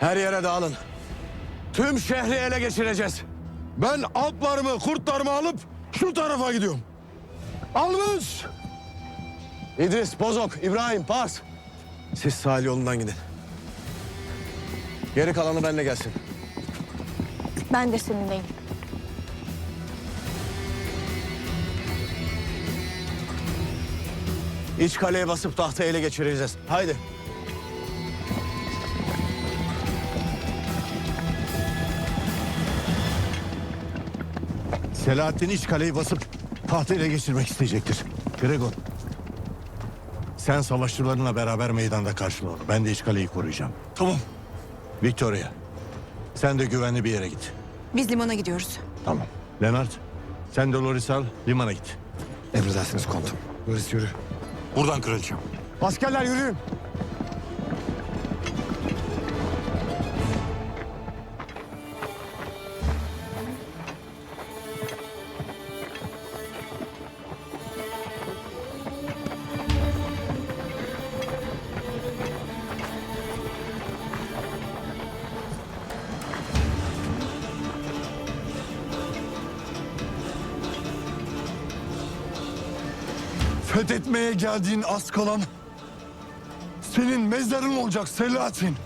Her yere dağılın. Tüm şehri ele geçireceğiz. Ben atlarımı, kurtlarımı alıp şu tarafa gidiyorum. Almış. İdris, Bozok, İbrahim, Pars. Siz sahil yolundan gidin. Geri kalanı benimle gelsin. Ben de seninleyim. İç kaleye basıp tahtı ele geçireceğiz. Haydi. Selahattin iç kaleyi basıp tahtı ele geçirmek isteyecektir. Gregor. Sen savaşçılarınla beraber meydanda karşıla onu. Ben de iç kaleyi koruyacağım. Tamam. Victoria. Sen de güvenli bir yere git. Biz limana gidiyoruz. Tamam. Leonard. Sen de Loris al. Limana git. Emredersiniz komutanım. Loris yürü. Buradan kraliçem. Askerler yürüyün. Fethetmeye geldiğin az kalan senin mezarın olacak Selahattin.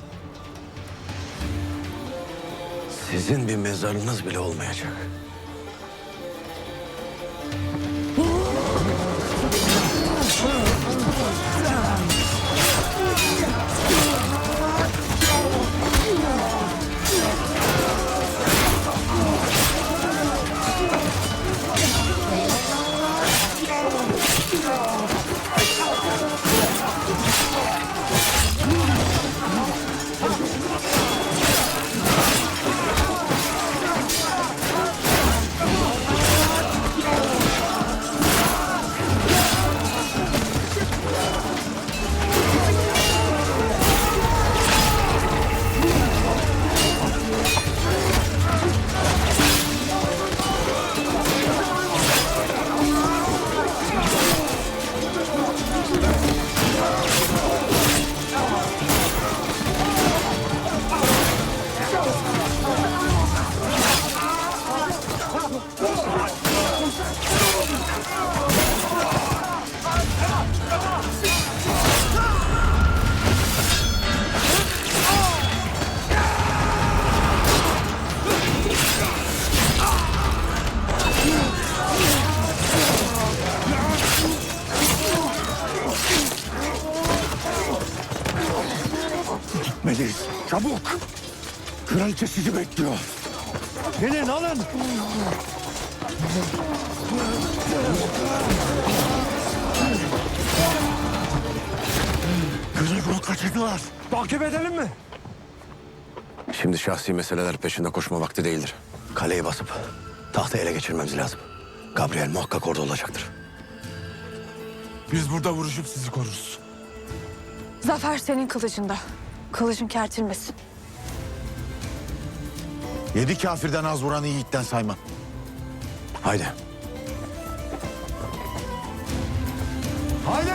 Sizin bir mezarınız bile olmayacak. Gitmeliyiz. Çabuk. Kraliçe sizi bekliyor. Gelin alın. Gregor'u kaçırdılar. Takip edelim mi? Şimdi şahsi meseleler peşinde koşma vakti değildir. Kaleyi basıp tahtı ele geçirmemiz lazım. Gabriel muhakkak orada olacaktır. Biz burada vuruşup sizi koruruz. Zafer senin kılıcında. Kılıcın kertilmesin. Yedi kafirden az vuran yiğitten sayma. Haydi. Haydi!